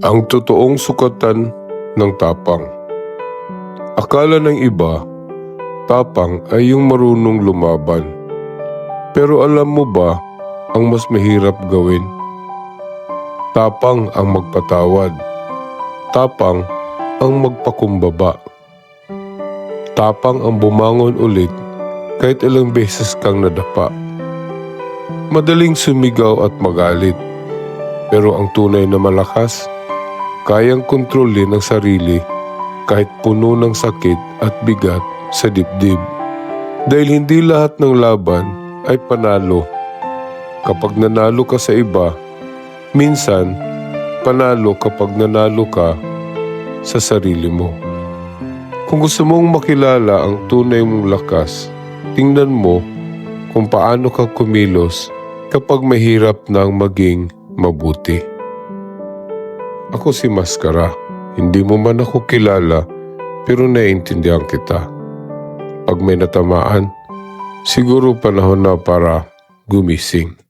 Ang totoong sukatan ng tapang. Akala ng iba, tapang ay yung marunong lumaban. Pero alam mo ba ang mas mahirap gawin? Tapang ang magpatawad. Tapang ang magpakumbaba. Tapang ang bumangon ulit kahit ilang beses kang nadapa. Madaling sumigaw at magalit. Pero ang tunay na malakas, kayang kontrolin ang sarili kahit puno ng sakit at bigat sa dibdib. Dahil hindi lahat ng laban ay panalo. Kapag nanalo ka sa iba, minsan panalo kapag nanalo ka sa sarili mo. Kung gusto mong makilala ang tunay mong lakas, tingnan mo kung paano ka kumilos kapag mahirap nang maging mabuti. Ako si Maskara. Hindi mo man ako kilala, pero naiintindihan kita. Pag may natamaan, siguro panahon na para gumising.